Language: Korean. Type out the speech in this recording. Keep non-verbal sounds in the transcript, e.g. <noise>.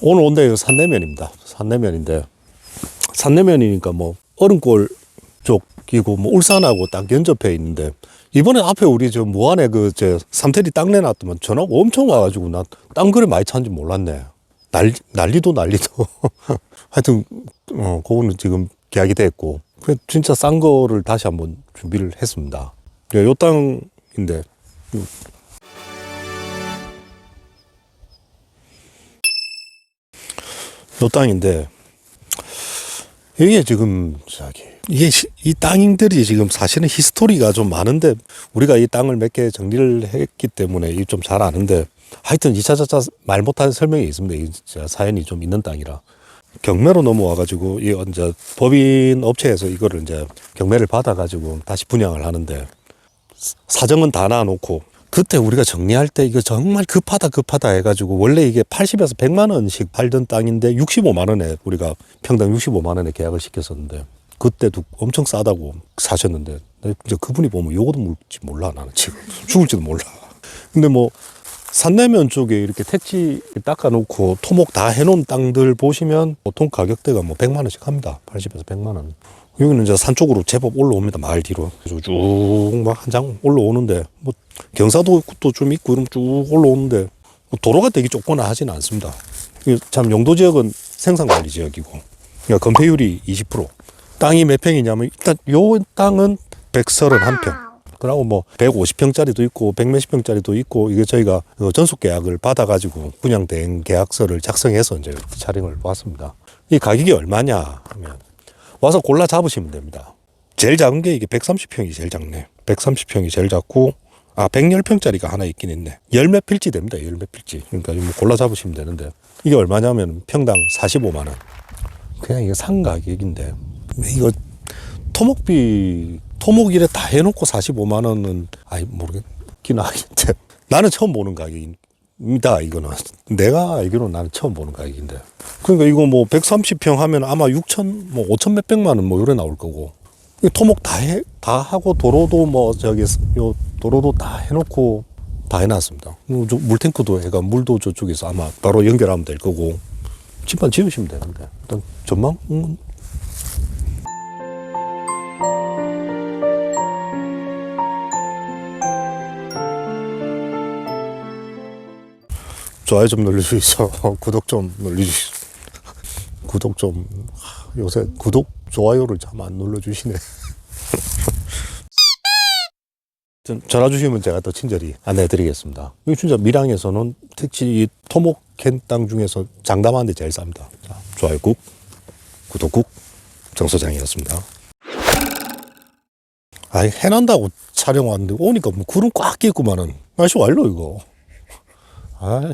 오늘 온 데가 산내면입니다. 산내면인데 산내면이니까 뭐 얼음골 쪽이고 뭐 울산하고 딱 근접해 있는데 이번에 앞에 우리 저 무안에 그저 삼태리 땅 내놨더만 전화가 엄청 와가지고 나 땅 그래 많이 찬지 몰랐네. 난 난리도 난리도. <laughs> 하여튼 어 그거는 지금 계약이 됐고 그 진짜 싼 거를 다시 한번 준비를 했습니다. 예, 요 땅인데 요 땅인데 이게 지금 저기 이게 시- 이 땅들이 지금 사실은 히스토리가 좀 많은데 우리가 이 땅을 몇 개 정리를 했기 때문에 이 좀 잘 아는데 하여튼 이차저차 말 못하는 설명이 있습니다. 이 사연이 좀 있는 땅이라 경매로 넘어와 가지고 이 이제 법인 업체에서 이거를 이제 경매를 받아 가지고 다시 분양을 하는데 사정은 다 놔놓고 그때 우리가 정리할 때 이거 정말 급하다 급하다 해가지고 원래 이게 80에서 100만 원씩 팔던 땅인데 65만 원에 우리가 평당 65만 원에 계약을 시켰었는데 그때도 엄청 싸다고 사셨는데 나 이제 그분이 보면 요거도 물지 몰라 나는 지금. 죽을지도 몰라. 근데 뭐 산내면 쪽에 이렇게 택지 닦아놓고 토목 다 해놓은 땅들 보시면 보통 가격대가 뭐 100만 원씩 합니다. 80에서 100만 원. 여기는 이제 산 쪽으로 제법 올라옵니다. 마을 뒤로. 그래서 쭉 막 한 장 올라오는데 뭐 경사도도 좀 있고 이러면 쭉 올라오는데 뭐 도로가 되게 좁거나 하지는 않습니다. 참 용도 지역은 생산관리 지역이고. 그러니까 건폐율이 20% 땅이 몇 평이냐면 일단 요 땅은 131평 그러고 뭐 150평짜리도 있고 100 몇십 평짜리도 있고 이게 저희가 그 전속 계약을 받아가지고 분양된 계약서를 작성해서 이제 촬영을 왔습니다. 이 가격이 얼마냐 하면 와서 골라 잡으시면 됩니다. 제일 작은 게 이게 130평이 제일 작네. 130평이 제일 작고 아 110평짜리가 하나 있긴 있네. 열 몇 필지 됩니다. 열 몇 필지. 그러니까 뭐 골라 잡으시면 되는데 이게 얼마냐면 평당 45만 원. 그냥 이게 상 가격인데 이거 토목비 토목일에 다 해놓고 45만 원은 아이 모르겠긴 하겠는데. <laughs> 나는 처음 보는 가격입니다 이거는. 내가 알기로는 나는 처음 보는 가격인데. 그러니까 이거 뭐 130평 하면 아마 6천 뭐 5천 몇백만 원뭐 이래 나올 거고. 이 토목 다 해 다 하고 도로도 뭐 저기 요 도로도 다 해놓고 다 해놨습니다. 뭐저 물탱크도 해가 물도 저쪽에서 아마 바로 연결하면 될 거고. 집만 지으시면 되는데. 일단 전망은 좋아요 좀 눌러주시죠. <laughs> 구독 좀 눌러주시죠. 구독 좀 하, 요새 구독 좋아요를 참 안 눌러주시네. <laughs> 전- 전화 주시면 제가 더 친절히 안내해드리겠습니다. 이거 진짜 밀양에서는 이 토목캔 땅 중에서 장담하는데 제일 쌉니다. 자, 좋아요 꾹, 구독 꾹, 정소장이었습니다. 아이 해난다고 촬영 왔는데 오니까 뭐 구름 꽉 끼있구만은 날씨 완로 이거. 아